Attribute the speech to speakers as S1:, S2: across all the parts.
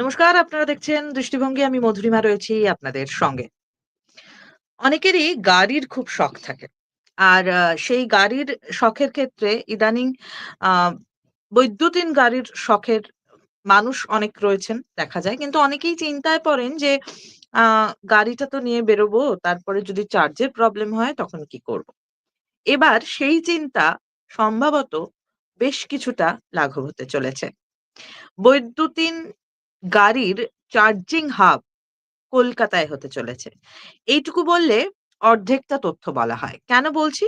S1: নমস্কার, আপনারা দেখছেন দৃষ্টিভঙ্গি। আমি মধুরিমা রয়েছি আপনাদের সঙ্গে। অনেকেরই গাড়ির খুব শখ থাকে। আর সেই গাড়ির শখের ক্ষেত্রে ইদানিং বৈদ্যুতিন গাড়ির শখের মানুষ অনেক রয়েছেন দেখা যায়। কিন্তু অনেকেই চিন্তায় পড়েন যে গাড়িটা তো নিয়ে বেরোবো, তারপরে যদি চার্জের প্রবলেম হয় তখন কি করব? এবার সেই চিন্তা সম্ভবত বেশ কিছুটা লাঘব হতে চলেছে। বৈদ্যুতিন গাড়ির চার্জিং হাব কলকাতায় হতে চলেছে। এইটুকু বললে অর্ধেকটা তথ্য বলা হয়। কেন বলছি?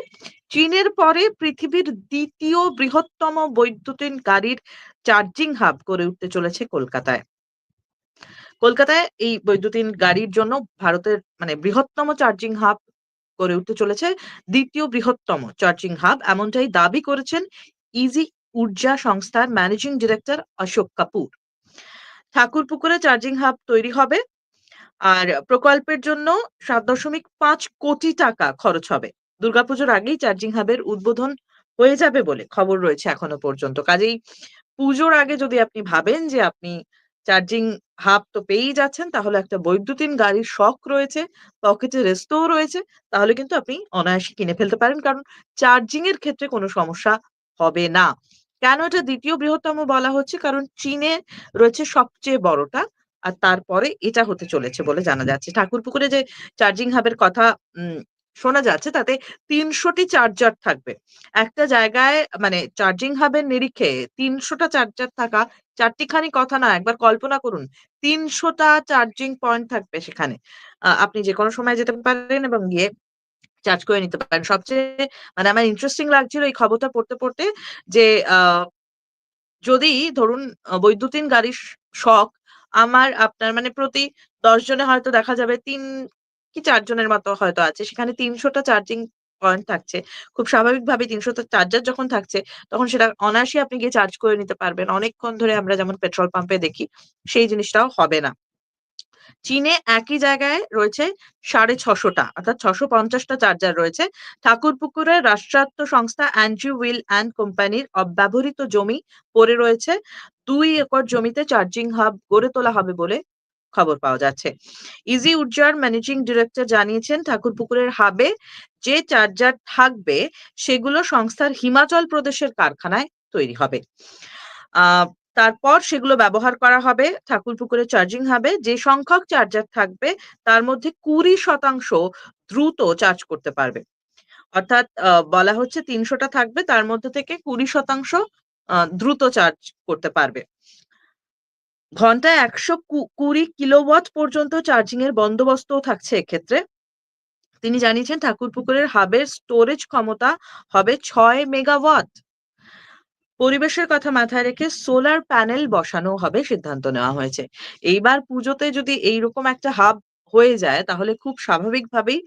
S1: চীনের পরে পৃথিবীর দ্বিতীয় বৃহত্তম বৈদ্যুতিন গাড়ির চার্জিং হাব গড়ে উঠতে চলেছে কলকাতায়। কলকাতায় এই বৈদ্যুতিন গাড়ির জন্য ভারতের মানে বৃহত্তম চার্জিং হাব গড়ে উঠতে চলেছে। দ্বিতীয় বৃহত্তম চার্জিং হাব এমনটাই দাবি করেছেন ইজি ঊর্জা সংস্থার ম্যানেজিং ডিরেক্টর অশোক কাপুর। ঠাকুরপুকুরে চার্জিং হাব তৈরি হবে। আর প্রকল্পের জন্য ৭.৫ কোটি টাকা খরচ হবে। দুর্গাপুজোর আগেই চার্জিং হাবের উদ্বোধন হয়ে যাবে বলে খবর রয়েছে এখনও পর্যন্ত। কাজেই পুজোর আগে যদি আপনি ভাবেন যে আপনি চার্জিং হাব তো পেয়েই যাচ্ছেন, তাহলে একটা বৈদ্যুতিন গাড়ির শখ রয়েছে, পকেটে রেস্তোও রয়েছে, তাহলে কিন্তু আপনি অনায়াসে কিনে ফেলতে পারেন। কারণ চার্জিং এর ক্ষেত্রে কোনো সমস্যা হবে না। কেন এটা দ্বিতীয় বৃহত্তম বলা হচ্ছে? কারণ চীনে রয়েছে সবচেয়ে বড়টা। আর তারপরে এটা হতে চলেছে বলে জানা যাচ্ছে। ঠাকুরপুকুরে যে চার্জিং হাবের কথা শোনা যাচ্ছে, তাতে তিনশোটি চার্জার থাকবে। একটা জায়গায় মানে চার্জিং হাবের নিরিখে তিনশোটা চার্জার থাকা, চারটিখানি কথা না। একবার কল্পনা করুন। তিনশোটা চার্জিং পয়েন্ট থাকবে সেখানে। আপনি যেকোনো সময় যেতে পারেন এবং গিয়ে চার্জ করে নিতে পারেন। সবচেয়ে মানে আমার ইন্টারেস্টিং লাগছিল এই খবরটা পড়তে, পড়তে যে যদি ধরুন বৈদ্যুতিন গাড়ির শখ আমার আপনার মানে প্রতি ১০ জনে হয়তো দেখা যাবে তিন কি ৪ জনের মতো হয়তো আছে। সেখানে তিনশোটা চার্জিং পয়েন্ট থাকছে। খুব স্বাভাবিকভাবেই ৩০০ টা চার্জার যখন থাকছে, তখন সেটা অনায়াসে আপনি গিয়ে চার্জ করে নিতে পারবেন। অনেকক্ষণ ধরে আমরা যেমন পেট্রোল পাম্পে দেখি, সেই জিনিসটাও হবে না। চীনে একই জায়গায় রয়েছে সাড়ে ছশোটা অর্থাৎ ছশো পঞ্চাশটা চার্জার রয়েছে। ঠাকুরপুকুরের রাষ্ট্রায়ত্ত সংস্থা অ্যান্ড্রিউ উইল অ্যান্ড কোম্পানির অব্যবহৃত জমি পড়ে রয়েছে। দুই একর জমিতে চার্জিং হাব গড়ে তোলা হবে বলে খবর পাওয়া যাচ্ছে। ইজি ঊর্জার ম্যানেজিং ডিরেক্টর জানিয়েছেন, ঠাকুরপুকুরের হাবে যে চার্জার থাকবে, সেগুলো সংস্থার হিমাচল প্রদেশের কারখানায় তৈরি হবে। আ তারপর সেগুলো ব্যবহার করা হবে ঠাকুরপুকুরের চার্জিং হাবে। যে সংখ্যক চার্জার থাকবে, তার মধ্যে ২০% দ্রুত চার্জ করতে পারবে। অর্থাৎ বলা হচ্ছে ৩০০ টা থাকবে, তার মধ্যে থেকে ২০% আ দ্রুত চার্জ করতে পারবে। ঘন্টায় ১০০ কু ২০ কিলোওয়াট পর্যন্ত চার্জিং এর বন্দোবস্তও থাকছে এক্ষেত্রে। তিনি জানিয়েছেন ঠাকুরপুকুরের হাবের স্টোরেজ ক্ষমতা হবে ছয় মেগাওয়াট। পরিবেশের কথা মাথায় রেখে সোলার প্যানেল বসানো হবে সিদ্ধান্ত নেওয়া হয়েছে। এইবার পুজোতে যদি এইরকম একটা হাব হয়ে যায় তাহলে খুব স্বাভাবিকভাবেই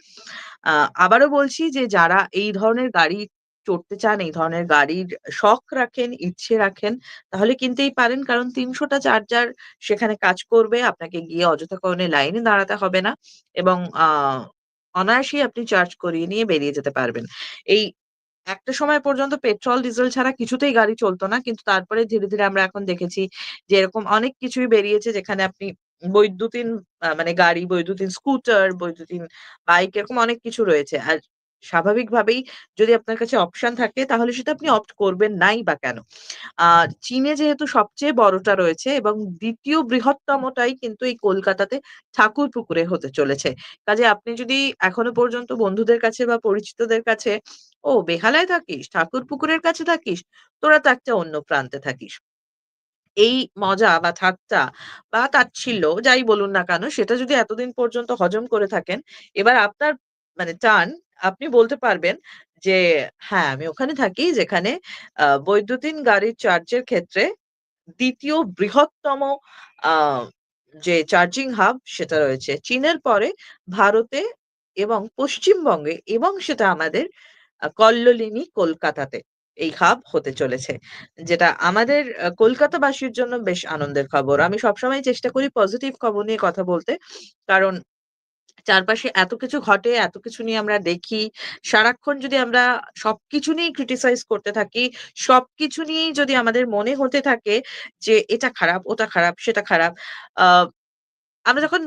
S1: আবারও বলছি যে যারা এই ধরনের গাড়ি চড়তে চান, এই ধরনের গাড়ির শখ রাখেন, ইচ্ছে রাখেন, তাহলে কিনতেই পারেন। কারণ তিনশোটা চার্জার সেখানে কাজ করবে। আপনাকে গিয়ে অযথা কারণে লাইনে দাঁড়াতে হবে না এবং অনায়াসেই আপনি চার্জ করিয়ে নিয়ে বেরিয়ে যেতে পারবেন। এই একটা সময় পর্যন্ত পেট্রোল, ডিজেল ছাড়া কিছুতেই গাড়ি চলতো না। কিন্তু তারপরে ধীরে, ধীরে আমরা এখন দেখেছি যে এরকম অনেক কিছুই বেরিয়েছে যেখানে আপনি বৈদ্যুতিন মানে গাড়ি, বৈদ্যুতিন স্কুটার, বৈদ্যুতিন বাইক এরকম অনেক কিছু রয়েছে। আর স্বাভাবিকভাবেই যদি আপনার কাছে অপশন থাকে তাহলে সেটা আপনি অপ্ট করবেন নাই বা কেন? আর চীনে যেহেতু সবচেয়ে বড়টা রয়েছে এবং দ্বিতীয় বৃহত্তমটাই কিন্তু এই কলকাতাতে ঠাকুরপুকুরে হতে চলেছে। কাজে আপনি যদি এখনও পর্যন্ত বন্ধুদের কাছে বা পরিচিতদের কাছে, "ও বেহালায় থাকিস? ঠাকুরপুকুরের কাছে থাকিস? তোরা তো একটা অন্য প্রান্তে থাকিস।" এই মজা বা ঠাট্টা বা তাচ্ছিল্য যাই বলুন না কেন সেটা যদি এতদিন পর্যন্ত হজম করে থাকেন, এবার আপনার মানে টার্ন আপনি বলতে পারবেন যে, "হ্যাঁ, আমি ওখানে থাকি যেখানে বৈদ্যুতিন গাড়ির চার্জের ক্ষেত্রে দ্বিতীয় বৃহত্তম যে চার্জিং হাব সেটা রয়েছে। চীনের পরে ভারতে এবং পশ্চিমবঙ্গে এবং সেটা আমাদের কল্লোলিনী কলকাতাতে এই হাব হতে চলেছে। যেটা আমাদের কলকাতাবাসীর জন্য বেশ আনন্দের খবর। আমি সবসময় চেষ্টা করি পজিটিভ খবর নিয়ে কথা বলতে। কারণ চারপাশে এত কিছু ঘটে, এত কিছু নিয়ে আমরা দেখি। সারাক্ষণ যদি আমরা সবকিছু নিয়েই ক্রিটিসাইজ করতে থাকি, সবকিছু নিয়েই যদি আমাদের মনে হতে থাকে যে এটা খারাপ, ওটা খারাপ, সেটা খারাপ। আমরা যখন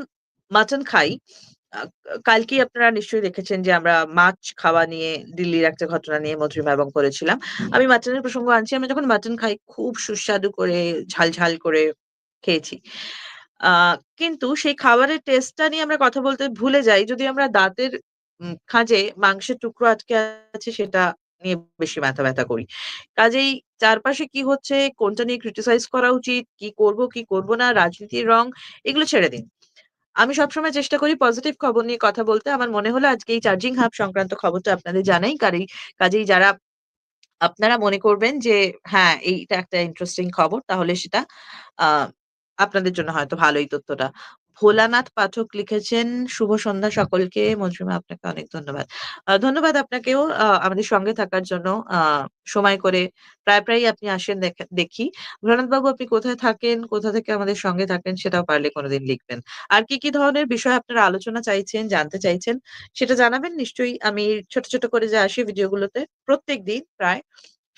S1: মাটন খাই, আ কালকেই আপনারা নিশ্চয়ই দেখেছেন যে আমরা মাছ খাওয়া নিয়ে দিল্লির একটা ঘটনা নিয়ে মধুরিমা এবং করেছিলাম। আমি মাটনের প্রসঙ্গ আনছি। আমরা যখন মাটন খাই খুব সুস্বাদু করে ঝাল, ঝাল করে খেয়েছি। কিন্তু সেই খাবারের টেস্টটা নিয়ে আমরা কথা বলতে ভুলে যাই যদি আমরা দাঁতের খাঁজে মাংসের টুকরো আটকে আছে সেটা নিয়ে বেশি মাথা ব্যথা করি। কাজেই চারপাশে কি হচ্ছে, কোনটা নিয়ে ক্রিটিসাইজ করা উচিত, কি করব, কি করব না, রাজনীতির রং এগুলো ছেড়ে দিন। আমি সবসময় চেষ্টা করি পজিটিভ খবর নিয়ে কথা বলতে। আমার মনে হলো আজকে এই চার্জিং হাব সংক্রান্ত খবরটা আপনাদের জানাই। কারেই কাজেই যারা আপনারা মনে করবেন যে হ্যাঁ, এইটা একটা ইন্টারেস্টিং খবর তাহলে সেটা আ আপনাদের জন্য হয়তো ভালো এই তথ্যটা। ভোলানাথ পাঠক লিখেছেন, "শুভ সন্ধ্যা সকলকে।" মজরিমা আপনাকে অনেক ধন্যবাদ। ধন্যবাদ আপনাকেও আমাদের সঙ্গে থাকার জন্য। সময় করে প্রায়, প্রায়ই আপনি আসেন দেখা। ভোলানাথ বাবু আপনি কোথায় থাকেন, কোথা থেকে আমাদের সঙ্গে থাকেন সেটাও পারলে কোনোদিন লিখবেন। আর কি, কি ধরনের বিষয় আপনারা আলোচনা চাইছেন, জানতে চাইছেন সেটা জানাবেন নিশ্চয়ই আমি ছোট, ছোট করে যে আসি ভিডিওগুলোতে প্রত্যেকদিন প্রায়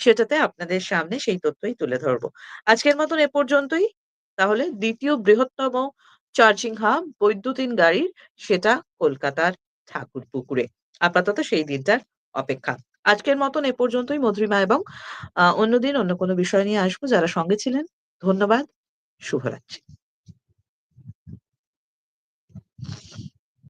S1: সেটাতে আপনাদের সামনে সেই তথ্যই তুলে ধরবো আজকের মতন এ পর্যন্তই। তাহলে দ্বিতীয় বৃহত্তম চার্জিং হাব বৈদ্যুতিন গাড়ির, সেটা কলকাতার ঠাকুর পুকুরে আপাতত সেই দিনটার অপেক্ষা। আজকের মতন এ পর্যন্তই, মধুরিমা এবং অন্যদিন অন্য কোনো বিষয় নিয়ে আসব। যারা সঙ্গে ছিলেন, ধন্যবাদ। শুভরাত্রি।